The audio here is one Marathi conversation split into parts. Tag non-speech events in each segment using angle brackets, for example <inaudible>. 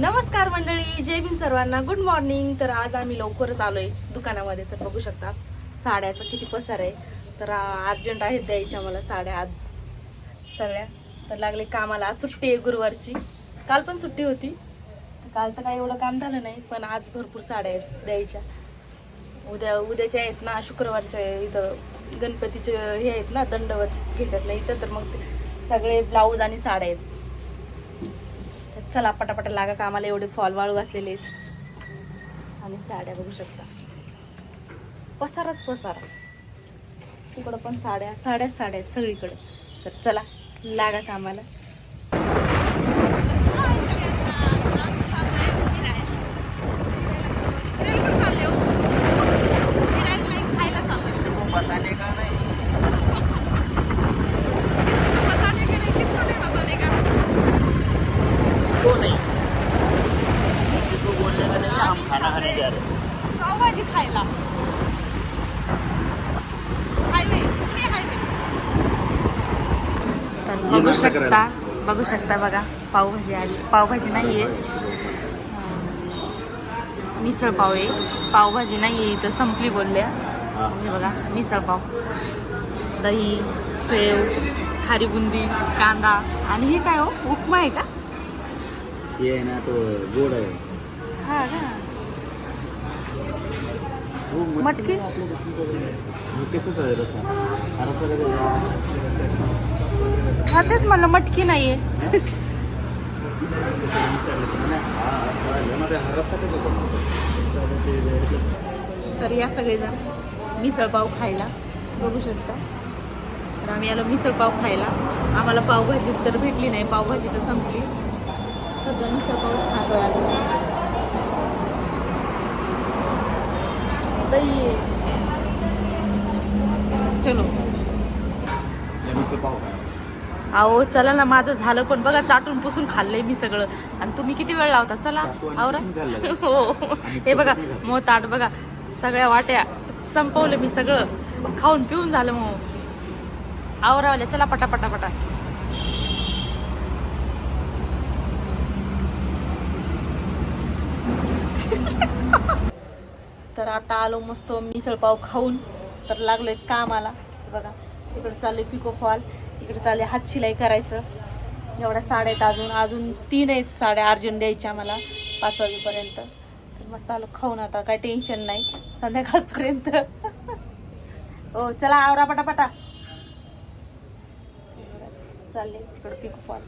नमस्कार मंडळी जय भीम सर्वांना. गुड मॉर्निंग तर आज आम्ही लवकरच आलोय दुकानामध्ये. तर बघू शकता साड्याचं किती पसार आहे. तर अर्जंट आहेत द्यायच्या मला साड्या आज सगळ्या. तर लागले कामाला. आज सुट्टी आहे गुरुवारची. काल पण सुट्टी होती. काल तर काही एवढं काम झालं नाही पण आज भरपूर साड्या आहेत द्यायच्या. उद्या उद्याच्या आहेत ना शुक्रवारच्या इथं गणपतीचे हे आहेत ना दंडवत घेतात ना इथं तर मग ते सगळे ब्लाऊज आणि साड्या आहेत. चला पटापटा लागा कामाला एवढे फॉल वाळू घातलेले आहेत. आणि साड्या बघू शकता. पसारच पसारा. तिकडं पण साड्या साड्या साड्या आहेत सगळीकडे. तर चला लागा कामाला को बताने का नहीं को नहीं किसी को बोलने का नहीं हम खाना खाने जा रहे हैं पावभाजी खायला? तर बघू शकता बघू शकता बघा पावभाजी आली पावभाजी नाही आहे. मिसळ पाव आहे. पावभाजी नाही आहे इथं संपली बोलल्या. हे. बघा मिसळ पाव. दही सेव खारी बुंदी कांदा आणि हे काय हो? उपमा आहे का? ये है ना तो गोड़ है हा का? मटकी? हा तेच म्हणलं मटकी नाही आहे तर या सगळेजण मिसळपाव खायला. बघू शकता. तर आम्ही आलो मिसळपाव खायला. आम्हाला पावभाजी तर भेटली नाही पावभाजी तर संपली. सध्या मिसळपावच खातोय आम्ही. दही आहे. चलो. अहो चला ना माझं झालं पण बघा चाटून पुसून खाल्लंय मी सगळं. आणि तुम्ही किती वेळ लावता? चला आवरा? हो. हे बघा मग ताट बघा. सगळ्या वाट्या संपवलं मी सगळं. खाऊन पिऊन झालं मग. आवरावल्या. चला पटा पटा <laughs> पटा. तर आता आलो मस्त मिसळपाव खाऊन. तर लागलोय कामाला. बघा तिकडे चालले पिको फॉल इकडे चालले हात शिलाई करायचं. एवढ्या साड्या आहेत अजून. अजून तीन आहेत साड्या अर्जंट द्यायच्या मला पाच वाजेपर्यंत. तर मस्त आलो खाऊन आता. काय टेन्शन नाही. संध्याकाळपर्यंत. <laughs> हो चला आवरा पटापटा. चालले तिकडे पिको फॉल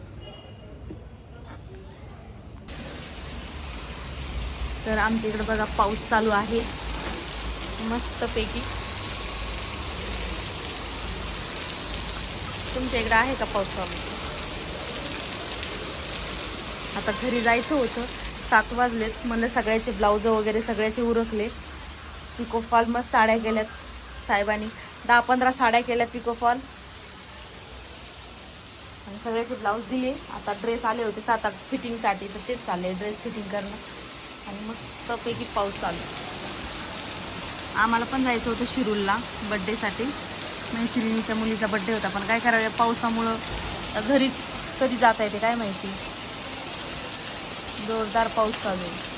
तर आमच्या इकडे बघा पाऊस चालू आहे. मस्तपैकी. तुमच्या इकडं आहे का पाऊस आता घरी जायचं होतं. सात वाजलेत. म्हणलं सगळ्याचे ब्लाऊज वगैरे सगळ्याचे उरकले. पिकोफॉल मस्त साड्या केल्यात साहेबांनी. दहा पंधरा साड्या केल्या पिकोफॉल आणि सगळ्याचे ब्लाऊज दिले. आता ड्रेस आले होते. सात आठ फिटिंगसाठी तर तेच चालले ड्रेस फिटिंग करणं. आणि मस्तपैकी पाऊस चालू. आम्हाला पण जायचं होतं शिरूरला बड्डेसाठी मैत्रिणीच्या म्हणजे मुलीचा बड्डे होता पण काय करावे पावसामुळं घरीच कधी जाता येते काय माहिती? जोरदार पाऊस चालू आहे.